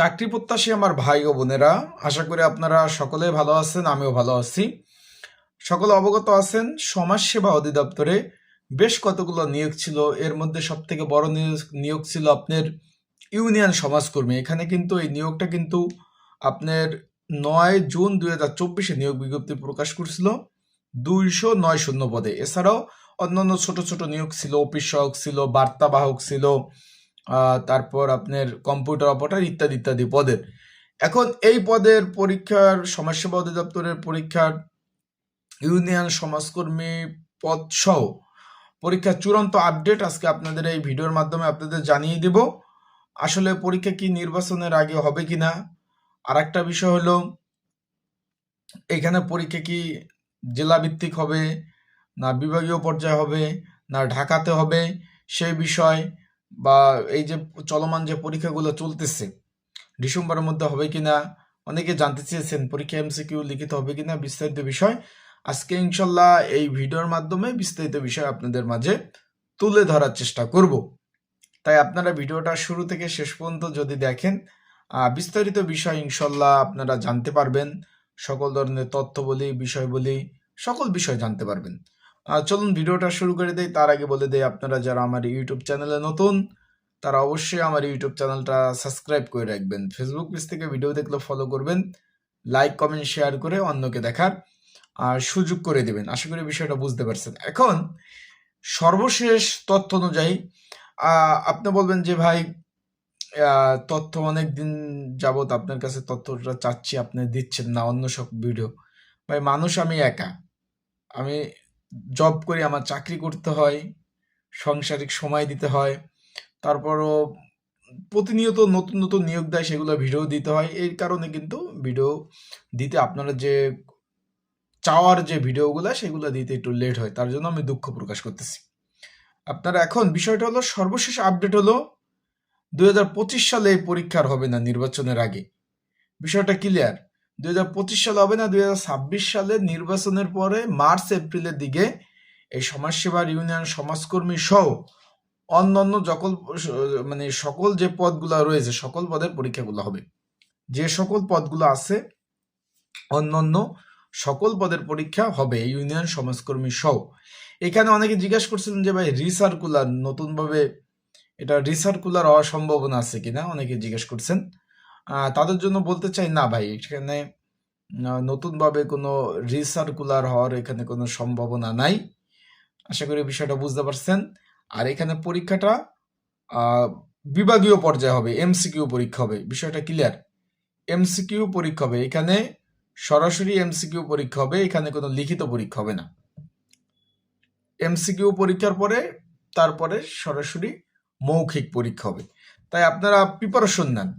চাকরি প্রত্যাশী আমার ভাই ও বোনেরা, আশা করি আপনারা সকলে ভালো আছেন, আমিও ভালো আছি। সকলে অবগত আছেন, সমাজসেবা অধিদপ্তরে বেশ কতগুলো নিয়োগ ছিল। এর মধ্যে সব থেকে বড় নিয়োগ- ছিল আপনার ইউনিয়ন সমাজকর্মী। এখানে কিন্তু এই নিয়োগটা কিন্তু আপনার নয় জুন দুই হাজার চব্বিশে নিয়োগ বিজ্ঞপ্তি প্রকাশ করছিল। দুইশো নয় শূন্য পদে। এছাড়াও অন্যান্য ছোট ছোট নিয়োগ ছিল, অফিস সহক ছিল, বার্তাবাহক ছিল তারপর আপনার কম্পিউটার অপারেটর ইত্যাদি ইত্যাদি পদের। এখন এই পদের পরীক্ষার, সমাজসেবা অধিদপ্তরের পরীক্ষার, ইউনিয়ন সমাজকর্মী পদ সহ পরীক্ষার চূড়ান্ত আপডেট আজকে আপনাদের এই ভিডিওর মাধ্যমে আপনাদের জানিয়ে দেব। আসলে পরীক্ষা কি নির্বাচনের আগে হবে কিনা? আর একটা বিষয় হলো, এখানে পরীক্ষা কি জেলা ভিত্তিক হবে, না বিভাগীয় পর্যায়ে হবে, না ঢাকাতে হবে, সেই বিষয় বা এই যে চলমান যে পরীক্ষাগুলো চলতেছে, ডিসেম্বরের মধ্যে হবে কিনা, অনেকে জানতে চেয়েছেন পরীক্ষা এমসিকিউ লিখিত হবে কিনা, বিস্তারিত বিষয়। আজকে ইনশাল্লাহ এই ভিডিওর মাধ্যমে বিস্তারিত বিষয় আপনাদের মাঝে তুলে ধরার চেষ্টা করব। তাই আপনারা ভিডিওটা শুরু থেকে শেষ পর্যন্ত যদি দেখেন বিস্তারিত বিষয় ইনশাল্লাহ আপনারা জানতে পারবেন। সকল ধরনের তথ্য বলি, বিষয় বলি, সকল বিষয় জানতে পারবেন। চলুন ভিডিওটা শুরু করে দেই। তার আগে বলে দেই, আপনারা যারা আমার ইউটিউব চ্যানেলে নতুন, তারা অবশ্যই আমার ইউটিউব চ্যানেলটা সাবস্ক্রাইব করে রাখবেন। ফেসবুক পেজ থেকে ভিডিও দেখলে ফলো করবেন লাইক কমেন্ট শেয়ার করে অন্যকে দেখার, আর সুযোগ করে দেবেন। আশা করি বিষয়টা বুঝতে পারছেন। এখন সর্বশেষ তথ্য অনুযায়ী আপনি বলবেন যে, ভাই তথ্য অনেক দিন যাবত আপনার কাছে তথ্যটা চাচ্ছি, আপনি দিচ্ছেন না, অন্য সব ভিডিও। ভাই, মানুষ, আমি একা। আমি জব করি আমার চাকরি করতে হয়, সাংসারিক সময় দিতে হয়, তারপরও প্রতিনিয়ত নতুন নতুন নিয়োগ দেয় সেগুলো ভিডিও দিতে হয়। এই কারণে কিন্তু ভিডিও দিতে আপনারা যে চাওয়ার যে ভিডিওগুলো, সেগুলো দিতে একটু লেট হয়। তার জন্য আমি দুঃখ প্রকাশ করতেছি। আপনারা এখন বিষয়টা হলো, সর্বশেষ আপডেট হলো দু হাজার পঁচিশ সালে পরীক্ষার হবে না নির্বাচনের আগে। বিষয়টা ক্লিয়ার দু হাজার পঁচিশ সালে হবে না দু হাজার ছাব্বিশ সালে নির্বাচনের পরে মার্চ, এপ্রিলের দিকে এই সমাজসেবার ইউনিয়ন সমাজকর্মী সহ অন্যান্য সকল মানে সকল যে পদগুলো রয়েছে, সকল পদের পরীক্ষাগুলো হবে। যে সকল পদগুলো আছে, অন্যান্য সকল পদের পরীক্ষা হবে ইউনিয়ন সমাজকর্মী সহ। এখানে অনেকে জিজ্ঞাসা করছিলেন যে ভাই, রিসার্কুলার, নতুনভাবে এটা রিসার্কুলার হওয়ার সম্ভাবনা আছে কিনা? অনেকে জিজ্ঞেস করছেন। তাদের জন্য বলতে চাই, না ভাই, এখানে নতুনভাবে কোনো রিসার্কুলার হওয়ার এখানে কোনো সম্ভাবনা নাই। আশা করি বিষয়টা বুঝতে পারছেন। আর এখানে পরীক্ষাটা বিভাগীয় পর্যায়ে হবে, এমসিকিউ পরীক্ষা হবে, বিষয়টা ক্লিয়ার এমসিকিউ পরীক্ষা হবে, এখানে সরাসরি এমসিকিউ পরীক্ষা হবে, এখানে কোনো লিখিত পরীক্ষা হবে না। এমসিকিউ পরীক্ষার পরে, তারপরে সরাসরি মৌখিক পরীক্ষা হবে। তাই আপনারা প্রিপারেশন নেন।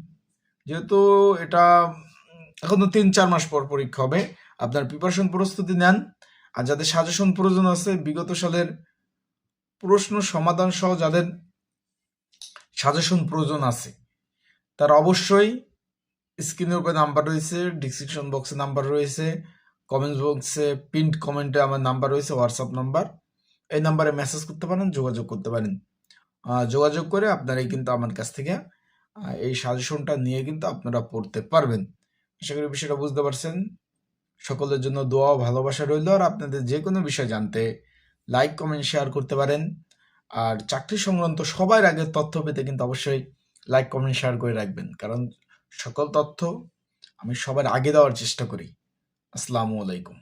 যেহেতু এটা, এখনও তিন, চার মাস পর পরীক্ষা হবে, আপনার প্রিপারেশন প্রস্তুতি নেন। আর যাদের সাজেশন প্রয়োজন আছে, বিগত সালের প্রশ্ন সমাধান সহ যাদের সাজেশন প্রয়োজন আছে, তারা অবশ্যই স্ক্রিনের উপরে নাম্বার রয়েছে ডিসক্রিপশন বক্সে নাম্বার রয়েছে কমেন্ট বক্সে পিন্ট কমেন্টে আমার নাম্বার রয়েছে হোয়াটসঅ্যাপ নাম্বার এই নাম্বারে মেসেজ করতে পারেন, যোগাযোগ করতে পারেন। যোগাযোগ করে আপনারাই কিন্তু আমার কাছ থেকে এই সাজেশনটা নিয়ে কিন্তু আপনারা পড়তে পারবেন। আশা করি বিষয়টা বুঝতে পারছেন। সকলের জন্য দোয়া ভালোবাসা রইল আর আপনাদের যে কোনো বিষয় জানতে লাইক, কমেন্ট, শেয়ার করতে পারেন। আর চাকরি সংক্রান্ত সবার আগে তথ্য পেতে কিন্তু অবশ্যই লাইক, কমেন্ট, শেয়ার করে রাখবেন। কারণ সকল তথ্য আমি সবার আগে দেওয়ার চেষ্টা করি। আসসালামু আলাইকুম।